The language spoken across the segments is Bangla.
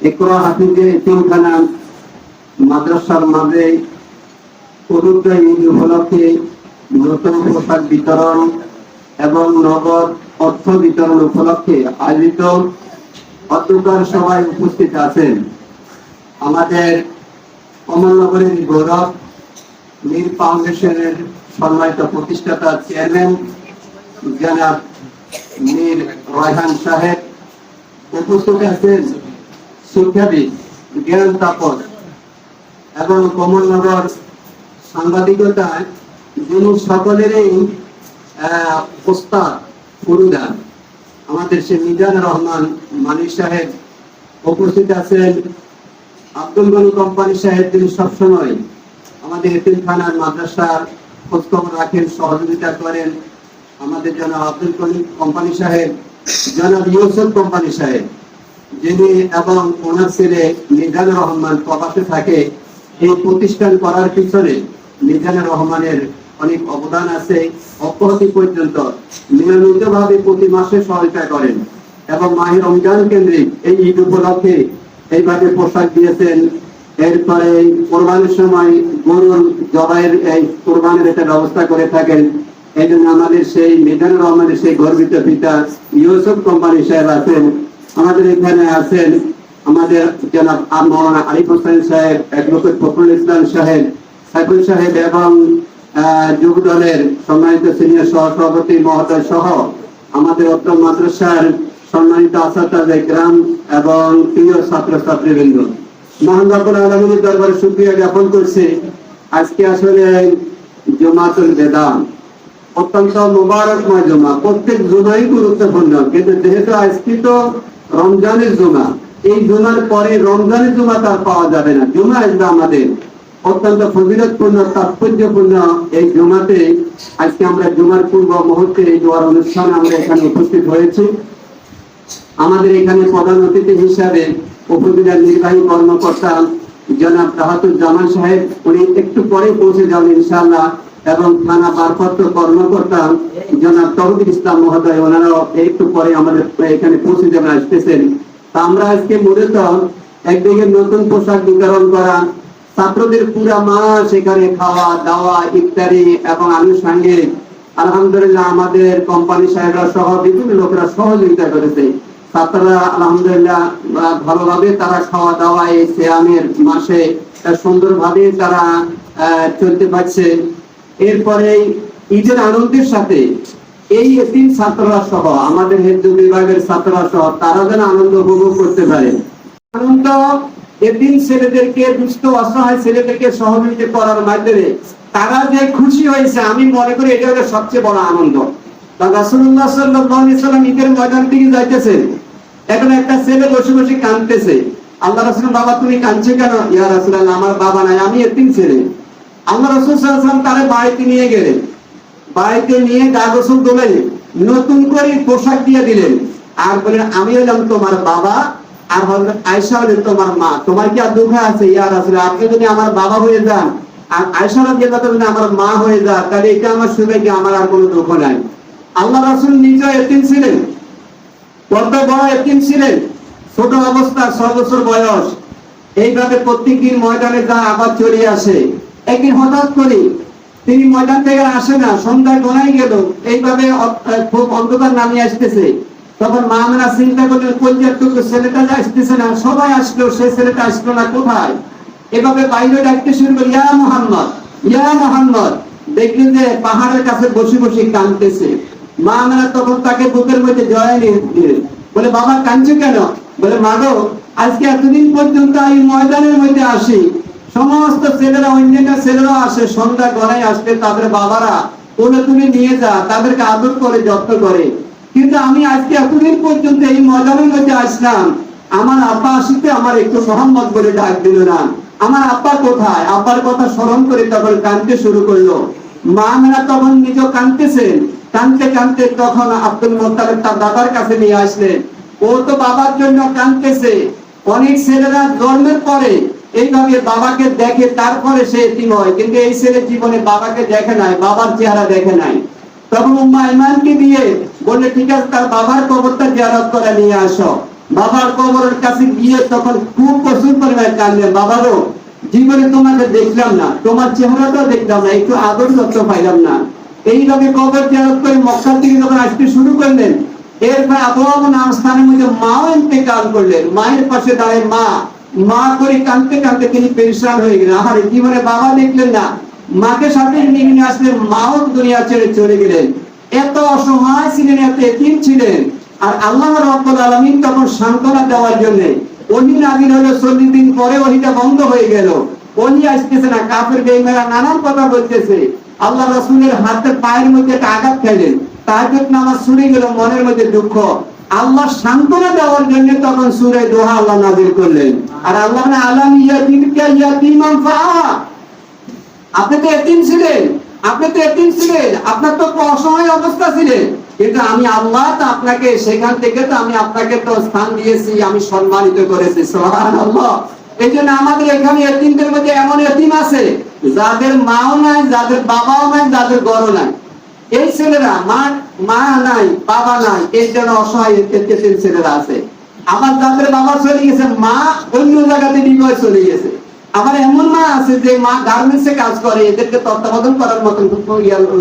একরা হাফিজে এতিমখানা মাদ্রাসার মাঝে পবিত্র ঈদ উপলক্ষে নতুন পোশাক বিতরণ এবং নগদ অর্থ বিতরণ উপলক্ষে আয়োজিত অধ্যকার সভায় উপস্থিত আছেন আমাদের কমলনগরের গৌরব নীল ফাউন্ডেশনের সম্মানিত প্রতিষ্ঠাতা চেয়ারম্যান জনাব মীর রয়হান সাহেব উপস্থিত আছেন। শিক্ষাবিদ জ্ঞান তাপস এবং কমলনগর সাংবাদিকতায় যিনি সকলেরই আহ, ওস্তাদ পুরুদা আমাদের সে মিজান রহমান মানিক সাহেব উপস্থিত আছেন। আব্দুল গনি কোম্পানি সাহেব তিনি সবসময় আমাদের এতিমখানার মাদ্রাসার খোঁজখবর রাখেন সহযোগিতা করেন। আমাদের জনাব আব্দুল গনি কোম্পানি সাহেব জনাব ইউসুফ কোম্পানি সাহেব যিনি এবং ওনার ছেলে মিজানুর রহমান প্রবাসে থাকে, এই প্রতিষ্ঠান করার পিছনে মিজানুর রহমানের অনেক অবদান আছে। পর্যন্ত নিয়মিত ভাবে প্রতি মাসে সহায়তা করেন এবং রমজান এই ঈদ উপলক্ষে এইভাবে পোশাক দিয়েছেন। এরপরে কোরবানির সময় গরুর জবাইয়ের এই কোরবানির একটা ব্যবস্থা করে থাকেন। এই জন্য আমাদের সেই মিজানুর রহমানের সেই গর্বিত পিতা ইউসুফ কোম্পানি সাহেব আছেন। আমাদের এখানে আছেন আমাদের জনাব আর মৌলানা আরিফ হোসেন সাহেব, অ্যাডভোকেট ফখরুল ইসলাম সাহেব, সাইফুল সাহেব এবং যুব দলের সম্মানিত সিনিয়র সহসভাপতি মহোদয় সহ আমাদের অত্র মাদ্রাসার সম্মানিত আসাদ গ্রাম এবং প্রিয় ছাত্র ছাত্রীবৃন্দ রাবুল আলমীর দরবারে সুক্রিয়া জ্ঞাপন করছে। আজকে আসলে জমাতুল বেদান অত্যন্ত মুবারকময় জমা। প্রত্যেক জুমাই গুরুত্বপূর্ণ, কিন্তু যেহেতু আজকে তো রমজানের জমা। এই জুমার পরে রমজানের জমা তার পাওয়া যাবে না। জুমা আসবে আমাদের। অত্যন্ত ফজিলতপূর্ণ, তাৎপর্যপূর্ণ এই জুমাতে। আজকে আমরা জুমার পূর্ব মুহূর্তে এই দোয়ার অনুষ্ঠানে আমরা এখানে উপস্থিত হয়েছি। আমাদের এখানে প্রধান অতিথি হিসাবে উপজেলার নির্বাহী কর্মকর্তা জনাব তাহাতুর জামান সাহেব, উনি একটু পরে পৌঁছে যাবেন ইনশাআল্লাহ। এবং থানা ভারপ্রাপ্ত কর্মকর্তা জনাব তহবির ইসলাম মহোদয়, ওনারাও একটু পরে আমাদের এখানে পৌঁছে যাবেন আসতেছেন। আমরা আজকে মূলত একদিকে নতুন পোশাক বিতরণ করা, ছাত্রদের পুরা মাস এখানে খাওয়া, দাওয়া ইত্যাদি এবং আনুষঙ্গিক। আলহামদুলিল্লাহ আমাদের কোম্পানি সাহেবরা সহ বিভিন্ন লোকেরা সহযোগিতা করেছে। ছাত্ররা আলহামদুলিল্লাহ ভালোভাবে তারা খাওয়া দাওয়া এই শ্যামের মাসে সুন্দরভাবে তারা চলতে পারছে। এরপরে ঈদের আনন্দের সাথে এই এতিম ছাত্ররা সহ, আমাদের হিন্দু বিভাগের ছাত্ররা সহ তারা যেন আনন্দ উপভোগ করতে পারে। আনন্দ এতিম ছেলেদেরকে, দুস্থ, অসহায় ছেলেদেরকে সহযোগিতা করার মাধ্যমে তারা যে খুশি হয়েছে, আমি মনে করি এটা হলো সবচেয়ে বড় আনন্দ। তা রাসূলুল্লাহ সাল্লাল্লাহু আলাইহি সাল্লাম ঈদের ময়দান থেকে যাইতেছেন। এখন একটা ছেলে বসে বসে কাঁদতেছে। আল্লাহ রাসূল বাবা, তুমি কাঁদছো কেন? রাসূলুল্লাহ, আমার বাবা নাই, আমি এতিম ছেলে। আল্লাহ রাসূল সাল্লাম তারে বাড়িতে নিয়ে গেলেন। বাড়িতে নিয়ে গা গোসল তোলেন নতুন করে পোশাক দিয়ে দিলেন। আর বলেন, আমি হলাম তোমার বাবা, আর হজরত আয়সা হলেন তোমার মা। তোমার কি আর দুঃখ আছে? ইয়ার আসলে আপনি যদি আমার বাবা হয়ে যান, আর আয়সা রাদিয়াল্লাহু তাআলা যদি আমার মা হয়ে যান, তাহলে এটা আমার কি আমার আর কোনো দুঃখ নাই? আল্লাহ রাসূল নিজে এতিম ছিলেন। কত বড় এতিম ছিলেন। ছোট অবস্থা ছয় বছর বয়স। এইভাবে প্রত্যেকদিন ময়দানে যা আবার চলে আসে। একদিন হঠাৎ করে তিনি ময়দান থেকে আসে না সন্ধ্যায় গনাই গেল। এইভাবে খুব অন্ধকার নামিয়ে আসতেছে। তখন মা আমরা চিন্তা করলেন কলজার টুকু ছেলেটা আসতেছে না? সবাই আসলো, সে ছেলেটা আসলো না কোথায়? এভাবে বাইরে ডাকতে শুরু করি, ইয়া মোহাম্মদ ইয়া মোহাম্মদ। দেখলেন যে পাহাড়ের কাছে বসে বসে কাঁদতেছে। মা আমরা তখন তাকে বুকের মধ্যে জড়াই নিয়ে বলে, বাবা, কাঁদছো কেন? বলে, মা গো, আজকে এতদিন পর্যন্ত এই ময়দানের মধ্যে আসি সমস্ত ছেলেরা, অন্যান্য ছেলেরা আসে, সন্ধ্যা গড়াই আসলে তাদের বাবারা কোলে তুলে নিয়ে যা, তাদেরকে আদর করে, যত্ন করে। কিন্তু আমি আজকে এতদিন পর্যন্ত এই ময়দানের মধ্যে আসলাম। আমার আব্বা আসিতে আমার একটু মোহাম্মদ বলে ডাক দিল না। আমার আব্বা কোথায়? আব্বার কথা স্মরণ করে তখন কাঁদতে শুরু করল। মা মেরা তখন নিজ কাঁদতেছেন। কাঁদতে কাঁদতে তখন আব্দুল মোত্তালেব তার দাদার কাছে নিয়ে আসলেন। ও তো বাবার জন্য কাঁদতেছে। অনেক ছেলেরা জন্মের পরে এইভাবে বাবাকে দেখে তারপরে সে এতিম হয়। কিন্তু এই ছেলে জীবনে বাবাকে দেখে নাই, বাবার চেহারা দেখে নাই। তখন উম্মা ইমানকে দিয়ে বললে ঠিক আছে, তার বাবার কবরটা জিয়ারত করে নিয়ে আসো। বাবার কবরের কাছে গিয়ে তখন খুব প্রচুর পরিমাণে কাঁদলেন, বাবারও, জীবনে তোমাকে দেখলাম না, তোমার চেহারাটাও দেখলাম না, একটু আদর যত্ন পাইলাম না। এইভাবে কবর জিয়ারত করে মক্কা থেকে যখন আসতে শুরু করলেন, এরপর আবহাওয়া নাম স্থানের মধ্যে মাও ইন্তেকাল করলেন। মায়ের পাশে দাঁড়ায় মা। মা করে কাঁদতে কাঁদতে তিনি পেরেশান হয়ে গেলেন। আহারে জীবনে বাবা দেখলেন না? মাকে সাথে নিয়ে নিয়ে আসলেন, মাও দুনিয়া ছেড়ে চলে গেলেন। এত অসহায় ছিলেন, এত এতিম ছিলেন। আর আল্লাহ রব্বুল আলামিন তখন সান্ত্বনা দেওয়ার জন্য, ওহি নাজির হলো চল্লিশ দিন পরে ওহিটা বন্ধ হয়ে গেল। ওহি আসতেছে না, কাফের বেইমারা নানান কথা বলতেছে। আল্লাহ রাসূলের হাতের পায়ের মধ্যে একটা আঘাত খাইলেন। তাহাজ্জুদ নামাজ শুনে গেল, মনের মধ্যে দুঃখ। আল্লাহ সান্ত্বনা দেওয়ার জন্য তখন সুরে দোহা আল্লাহ নাজির করলেন। আর আল্লাহ আলাম ইয়াতিমকা ইয়াতিমান ফাআ আপনি তো এতিম ছিলেন, আপনি তো এতিম ছিলেন, আপনার তো অসহায় অবস্থা ছিলেন। কিন্তু আমি আল্লাহ তো আপনাকে সেখান থেকে তো আমি আপনাকে তো স্থান দিয়েছি, আমি সম্মানিত করেছি, সুবহানাল্লাহ। এই জন্য আমাদের এখানে এতিমদের মধ্যে এমন এতিম আছে, যাদের মাও নাই, যাদের বাবাও নাই, যাদের গড়ও নাই। এই ছেলেরা মা মা নাই, বাবা নাই এই জন্য অসহায় ছেলেরা আছে। আবার যাদের বাবা চলে গেছে, মা অন্য জায়গাতে বিবাহ চলে গেছে। আবার এমন মা আছে যে মা গার্মেন্টসে কাজ করে, এদেরকে তত্ত্বাবধান করার মতন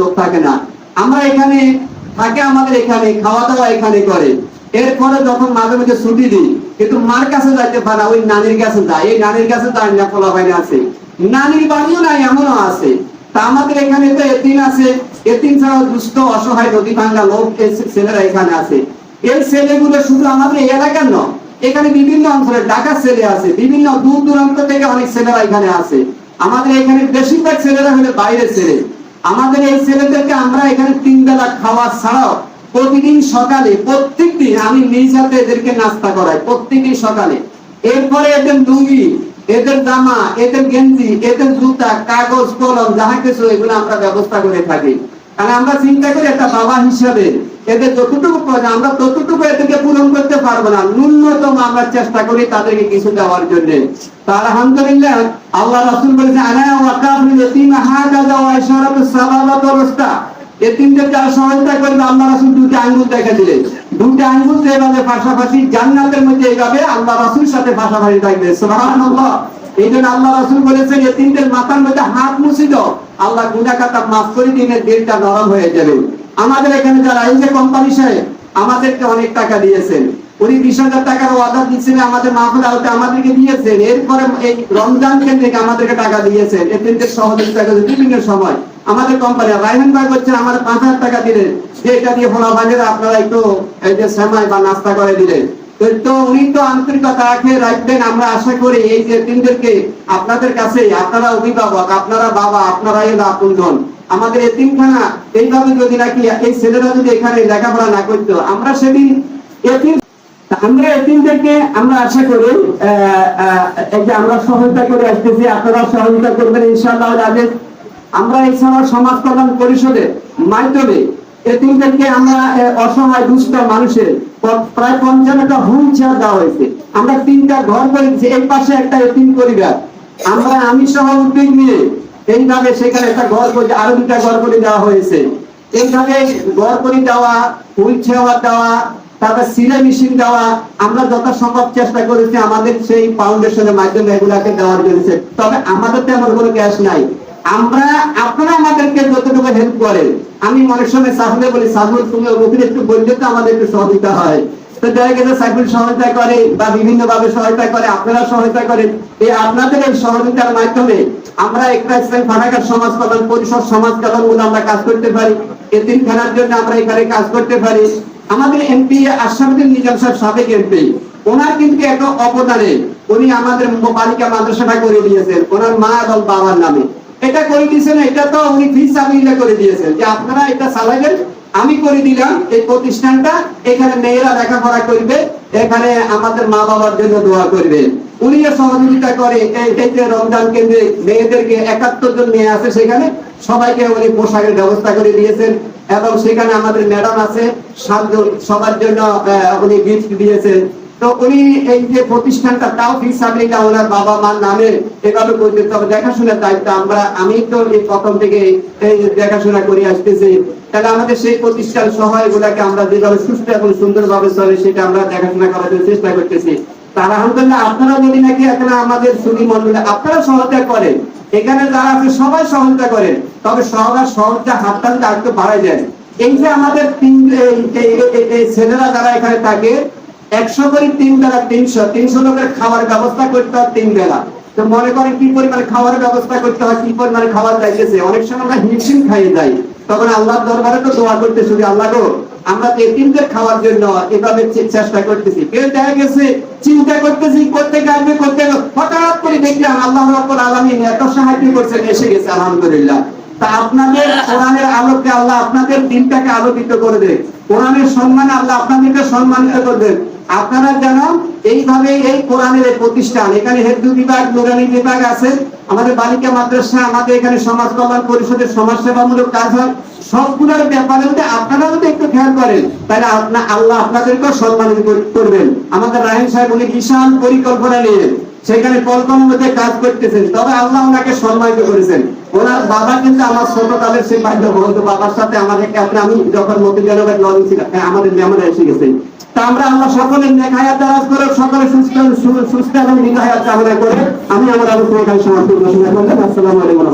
লোক থাকে না। আমরা এখানে থাকে আমাদের এখানে খাওয়া দাওয়া এখানে করে। এরপরে যখন মাঝে মাঝে ছুটি দিই, কিন্তু মার কাছে যাইতে পারে ওই নানির কাছে যায়। এই নানির কাছে যায় না ফলা বাইরে আছে। নানির বাড়িও নাই, এমনও আছে। তা আমাদের এখানে তো এতিম আছে। এতিম ছাড়াও দুষ্ট, অসহায়, নদী ভাঙ্গা লোক ছেলেরা এখানে আছে। এই ছেলেগুলো শুধু আমাদের এলাকার নয়, এখানে বিভিন্ন অঞ্চলে ঢাকার ছেলে আছে, বিভিন্ন দূর দূরান্ত থেকে অনেক ছেলেরা এখানে আছে আমাদের এখানে বেশিরভাগ ছেলেরা হলে বাইরের ছেলে। আমাদের এই ছেলেদেরকে আমরা এখানে তিন বেলা খাওয়া ছাড়াও প্রতিদিন সকালে প্রত্যেক দিন আমি নিজ হাতে এদেরকে নাস্তা করাই, প্রত্যেকদিন সকালে। এরপরে এদের লুঙ্গি, এদের জামা, এদের গেঞ্জি, এদের জুতা, কাগজ, কলম, যাহা কিছু, এগুলো আমরা ব্যবস্থা করে থাকি। কারণ আমরা চিন্তা করি একটা বাবা হিসাবে এদের যতটুকু প্রয়োজন আমরা ততটুকু এদেরকে পূরণ করতে পারব না। ন্যূনতম আমরা চেষ্টা করি তাদেরকে কিছু দেওয়ার জন্য। তা আলহামদুলিল্লাহ, আল্লাহ রাসূল বলেছেন আনা ওয়াকাফিল এতিমদের যারা সহায়তা করবে, আল্লাহ রাসূল দুটি আঙ্গুল দেখা দিলেন দুটি আঙ্গুল যেভাবে পাশাপাশি জান্নাতের মধ্যে এইভাবে আল্লাহ রাসূলের সাথে পাশাপাশি থাকবে। সুবহানাল্লাহ। এই জন্য আল্লাহ বলেছেন এতিমদের মাথার মধ্যে হাত মুছি দাও। আল্লাহ খাতা মাফ করে দিলটা নরম হয়ে যাবে। আমাদের এখানে যারা এই যে কোম্পানি সাহেব, আমাদেরকে অনেক টাকা দিয়েছেন। উনি বিশ হাজার টাকার আমাদের মাহফিল আওতে আমাদেরকে দিয়েছেন। এরপরে এই রমজান আমাদেরকে টাকা দিয়েছেন। এতিমদের সহযোগিতা করে বিভিন্ন সময়। আমাদের কোম্পানি, রায়হান ভাই পাঁচ হাজার টাকা দিলেন। এটা দিয়ে ফোলা বাজারে আপনারা একটু এই যে সেমাই বা নাস্তা করে দিলেন। তো- উনি তো আন্তরিকতা রাখে রাখবেন, আমরা আশা করি এই যে তিনদেরকে আপনাদের কাছে, আপনারা অভিভাবক, আপনারা বাবা আপনারা এর আপনজন। আমাদের এতিমখানা, এইভাবে যদি নাকি এই ছেলেরা যদি এখানে লেখাপড়া না করতো, আমরা সেদিন এতিম আমরা এতিমদেরকে, আমরা আশা করি যে আমরা সহায়তা করে আসতেছি, আপনারা সহযোগিতা করবেন ইনশাআল্লাহ আমরা এছাড়াও সমাজ কল্যাণ পরিষদের মাধ্যমে এতিমদেরকে আমরা অসহায়, দুস্থ মানুষের প্রায় দেওয়া হয়েছে। আমরা তিনটা ঘর এই পাশে একটা এতিম পরিবার। আমরা আমি সহ নিয়ে এইভাবে সেখানে একটা ঘর করে, আরও দুটা ঘর করে দেওয়া হয়েছে। এইভাবে ঘর করে দেওয়া দেওয়া, তারপর সিলে মেশিন দেওয়া, আমরা যত সম্ভব চেষ্টা করেছি আমাদের সেই ফাউন্ডেশনের মাধ্যমে এগুলাকে দেওয়ার জন্য। তবে আমাদের তেমন কোনো ক্যাশ নাই। আমরা, আপনারা করেন। আমি মনের সময় সাহুলে বলি, সাহুল, তুমি ওখানে একটু বললে তো আমাদের একটু সহযোগিতা হয়। তো গেছে সহায়তা করে বা বিভিন্ন ভাবে সহায়তা করে, আপনারা সহায়তা করেন। এই আপনাদের এই সহযোগিতার মাধ্যমে আমরা একটা ইসলাম সমাজ কল্যাণ পরিষদ, সমাজ কল্যাণ আমরা কাজ করতে পারি। এতিম খানার জন্য আমরা এখানে কাজ করতে পারি। আমাদের এমপি নিজাম সাহেব সাবেক এমপি। ওনার কিন্তু একটা অবদানে উনি আমাদের বালিকা মাদ্রাসাটা করে দিয়েছেন। ওনার মা এবং বাবার নামে। এটা করে দিয়েছেন এটা তো উনি ফিস সাবিলা করে দিয়েছেন। যে আপনারা এটা চালাবেন, আমি করে দিলাম এই প্রতিষ্ঠানটা, এখানে মেয়েরা লেখাপড়া করবে, এখানে আমাদের মা বাবার জন্য দোয়া করবে। উনি সহযোগিতা করে, এই যে রমজান কেন্দ্রে মেয়েদেরকে একাত্তর জন মেয়ে আছে সেখানে, সবাইকে উনি পোশাকের ব্যবস্থা করে দিয়েছেন। এবং সেখানে আমাদের ম্যাডাম আছে, সাতজন, সবার জন্য উনি গিফট দিয়েছেন। তো উনি এই যে প্রতিষ্ঠানটা, তাও ফিসাবিলিটা ওনার বাবা মার নামে এভাবে করতে তবে দেখাশোনার দায়িত্ব আমরা, আমি তো এই প্রথম থেকে এই দেখাশোনা করে আসতেছি। তাহলে আমাদের সেই প্রতিষ্ঠান সহ এগুলাকে আমরা যেভাবে সুস্থ এবং সুন্দরভাবে চলে, সেটা আমরা দেখাশোনা করার জন্য চেষ্টা করতেছি। তার আলহামদুলিল্লাহ আপনারা যদি নাকি, এখানে আমাদের সুদী মন্ডলে আপনারা সহায়তা করেন। এখানে যারা আছে, সবাই সহায়তা করেন। তবে সবার সহজটা টানতে আরেকটু বাড়াই যায় এই যে আমাদের তিন ছেলেরা যারা এখানে থাকে একশো করে তিন বেলা তিনশো তিনশো লোকের খাওয়ার ব্যবস্থা করতে হয় তিন বেলা। তো মনে করেন কি পরিমাণে খাওয়ার ব্যবস্থা করতে হয়, কি পরিমাণে খাবার চাইতেছে অনেক সময় আমরা হিমশিম খাইয়ে যাই। তখন আল্লাহর দরবারে তো দোয়া করতে শুধু আল্লাহ গো, আমরা তো এতিমদের খাওয়ার জন্য এভাবে চেষ্টা করতেছি। কেউ দেখা গেছে, চিন্তা করতেছি করতে আসবে করতে গেলে হঠাৎ করে দেখলাম আল্লাহ রব্বুল আলামিন এত সাহায্য করছেন, এসে গেছে, আলহামদুলিল্লাহ। তা আপনাদের কোরআনের আলোকে আল্লাহ আপনাদের দিনটাকে আলোকিত করে দেয় কোরআনের সম্মানে আল্লাহ আপনাদেরকে সম্মানিত করবেন আপনারা যেন এইভাবে এই কোরআনের প্রতিষ্ঠান, এখানে হেতু বিভাগ, নুরানি বিভাগ আছে, আমাদের বালিকা মাদ্রাসা, আমাদের এখানে সমাজ কল্যাণ পরিষদের সমাজ সেবামূলক কাজ হয়, সবগুলোর ব্যাপারে যদি আপনারা যদি একটু খেয়াল করেন, তাহলে আপনা, আল্লাহ আপনাদেরকেও সম্মানিত করবেন। আমাদের রাহিম সাহেব উনি বিশাল পরিকল্পনা নিয়ে সেখানে কলকম মধ্যে কাজ করতেছেন। তবে আল্লাহ ওনাকে সম্মানিত করেছেন। ওনার বাবা কিন্তু আমার ছোটকালের সেই বাধ্য বলতো বাবার সাথে আমাদের আপনি আমি যখন মতিজানবের লড়ি ছিলাম হ্যাঁ, আমাদের মেমোরি এসে গেছে। তা আমরা আল্লাহ সকলের নেখায়াত দ্বারা করে সকলে সুস্থ সুস্থ এবং নিরাহায়াত কামনা করে আমি আমার আলোচনা সমাপ্ত ঘোষণা করলাম। আসসালামু আলাইকুম